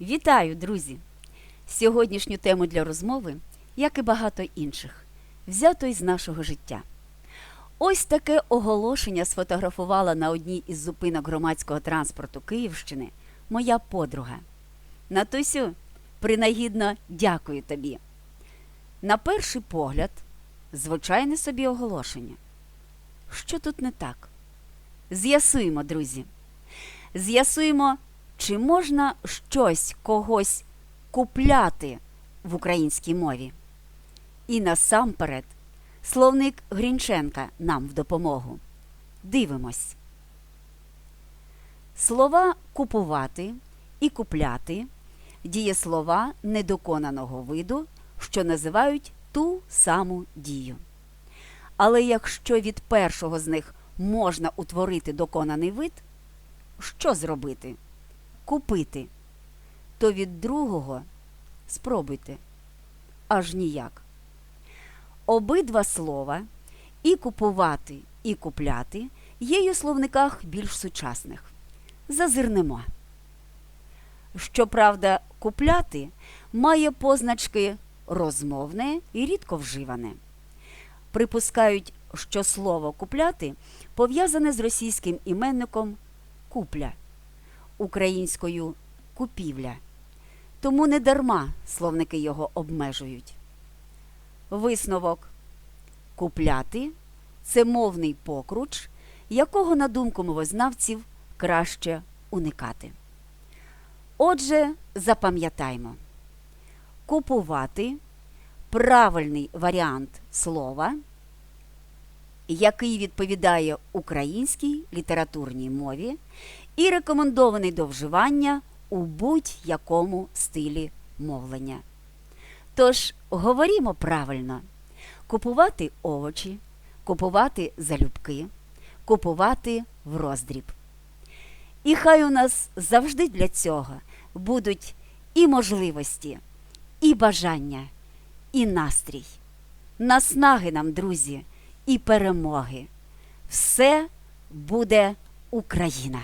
Вітаю, друзі! Сьогоднішню тему для розмови, як і багато інших, взято із нашого життя. Ось таке оголошення сфотографувала на одній із зупинок громадського транспорту Київщини моя подруга. Натусю, принагідно дякую тобі. На перший погляд, звичайне собі оголошення. Що тут не так? З'ясуємо, друзі. З'ясуємо, чи можна щось когось купляти в українській мові. І насамперед, словник Грінченка нам в допомогу. Дивимось. Слова купувати і купляти дієслова недоконаного виду, що називають ту саму дію. Але якщо від першого з них можна утворити доконаний вид, що зробити? Купити. То від другого спробуйте. Аж ніяк. Обидва слова і купувати, і купляти є у словниках більш сучасних. Зазирнемо. Щоправда, купляти має позначки розмовне і рідко вживане. Припускають, що слово купляти пов'язане з російським іменником купля, українською купівля. Тому не дарма словники його обмежують. Висновок купляти це мовний покруч, якого, на думку мовознавців, краще уникати. Отже, запам'ятаймо, купувати правильний варіант слова, який відповідає українській літературній мові і рекомендований до вживання у будь-якому стилі мовлення. Тож говорімо правильно: купувати овочі, купувати залюбки, купувати в роздріб. І хай у нас завжди для цього будуть і можливості, і бажання, і настрій. Наснаги нам, друзі, і перемоги. Все буде Україна!